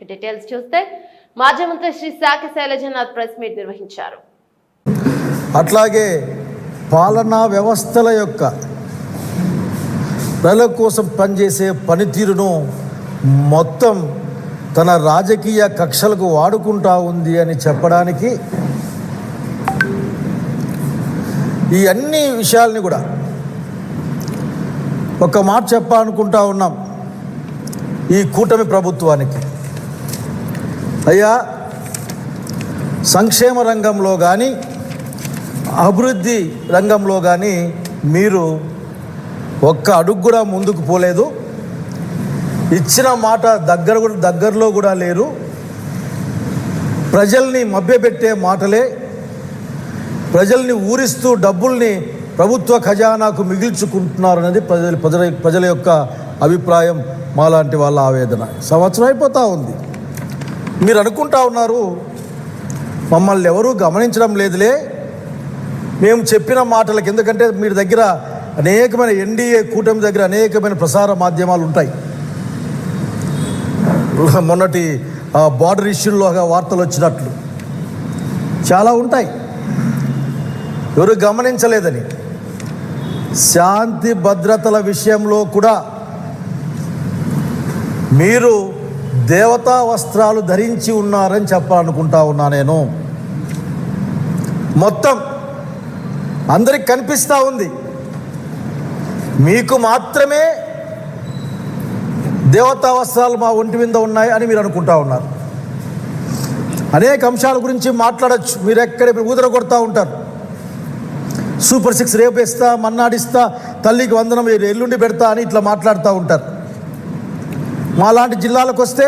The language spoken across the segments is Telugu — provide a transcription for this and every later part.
డీటెయిల్స్ చూస్తే మాజీ మంత్రి శ్రీ శాఖ శైలజనాథ్ ప్రెస్ మీట్ నిర్వహించారు. అట్లాగే పాలనా వ్యవస్థల యొక్క ప్రజల కోసం పనిచేసే పనితీరును మొత్తం తన రాజకీయ కక్షలకు వాడుకుంటా ఉంది అని చెప్పడానికి ఈ అన్ని విషయాల్ని కూడా ఒక మాట చెప్పాలనుకుంటా ఉన్నాం ఈ కూటమి ప్రభుత్వానికి. అయ్యా సంక్షేమ రంగంలో కానీ అభివృద్ధి రంగంలో కానీ మీరు ఒక్క అడుగు కూడా ముందుకు పోలేదు. ఇచ్చిన మాట దగ్గర కూడా దగ్గరలో కూడా లేరు. ప్రజల్ని మభ్యపెట్టే మాటలే. ప్రజల్ని ఊరిస్తూ డబ్బుల్ని ప్రభుత్వ ఖజానాకు మిగిల్చుకుంటున్నారు అనేది ప్రజల ప్రజల ప్రజల యొక్క అభిప్రాయం. మాలాంటి వాళ్ళ ఆవేదన. సంవత్సరం అయిపోతూ ఉంది. మీరు అనుకుంటా ఉన్నారు మమ్మల్ని ఎవరూ గమనించడం లేదులే. మేము చెప్పిన మాటలకు ఎందుకంటే మీ దగ్గర అనేకమైన ఎన్డీఏ కూటమి దగ్గర అనేకమైన ప్రసార మాధ్యమాలు ఉంటాయి. మొన్నటి బార్డర్ ఇష్యూలోగా వార్తలు వచ్చినట్లు. చాలా ఉంటాయి. ఎవరు గమనించలేదని. శాంతి భద్రతల విషయంలో కూడా మీరు దేవతా వస్త్రాలు ధరించి ఉన్నారని చెప్పాలనుకుంటా ఉన్నా నేను. మొత్తం అందరికి కనిపిస్తూ ఉంది. మీకు మాత్రమే దేవతా వస్త్రాలు మా ఒంటి మీద ఉన్నాయి అని మీరు అనుకుంటా ఉన్నారు. అనేక అంశాల గురించి మాట్లాడచ్చు. మీరు ఎక్కడ ఊదర కొడతా ఉంటారు. సూపర్ సిక్స్ రేపు ఇస్తా మన్నాడిస్తా తల్లికి వందనం ఎల్లుండి పెడతా అని ఇట్లా మాట్లాడుతూ ఉంటారు. మా లాంటి జిల్లాలకు వస్తే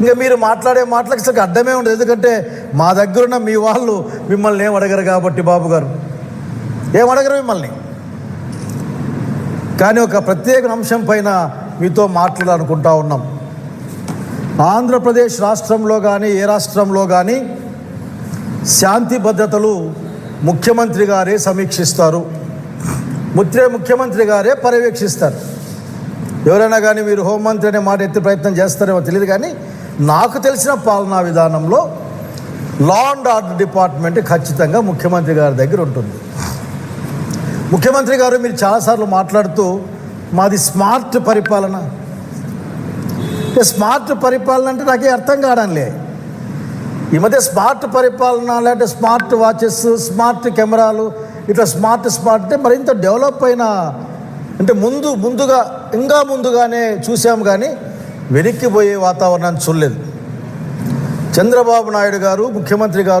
ఇంకా మీరు మాట్లాడే మాటలకు అసలు అర్థమే ఉండదు. ఎందుకంటే మా దగ్గరున్న మీ వాళ్ళు మిమ్మల్ని ఏం అడగరు కాబట్టి బాబు గారు. ఏం అడగరు మిమ్మల్ని. కానీ ఒక ప్రత్యేక అంశం పైన మీతో మాట్లాడాలనుకుంటా ఉన్నాం. ఆంధ్రప్రదేశ్ రాష్ట్రంలో కానీ ఏ రాష్ట్రంలో కానీ శాంతి భద్రతలు ముఖ్యమంత్రి గారే సమీక్షిస్తారు. ముత్రే ముఖ్యమంత్రి గారే పర్యవేక్షిస్తారు. ఎవరైనా కానీ మీరు హోంమంత్రి అనే మాట ఎత్తే ప్రయత్నం చేస్తారేమో తెలియదు కానీ నాకు తెలిసిన పాలనా విధానంలో లా అండ్ ఆర్డర్ డిపార్ట్మెంట్ ఖచ్చితంగా ముఖ్యమంత్రి గారి దగ్గర ఉంటుంది. ముఖ్యమంత్రి గారు మీరు చాలాసార్లు మాట్లాడుతూ మాది స్మార్ట్ పరిపాలన. స్మార్ట్ పరిపాలన అంటే నాకే అర్థం కావడంలే. ఈ మధ్య స్మార్ట్ పరిపాలన లేదంటే స్మార్ట్ వాచెస్ స్మార్ట్ కెమెరాలు ఇట్లా స్మార్ట్ స్మార్ట్ అంటే మరింత డెవలప్ అయిన అంటే ముందు ముందుగా ఇంకా ముందుగానే చూసాం కానీ వెనక్కిపోయే వాతావరణాన్ని చూడలేదు. చంద్రబాబు నాయుడు గారు ముఖ్యమంత్రి గారు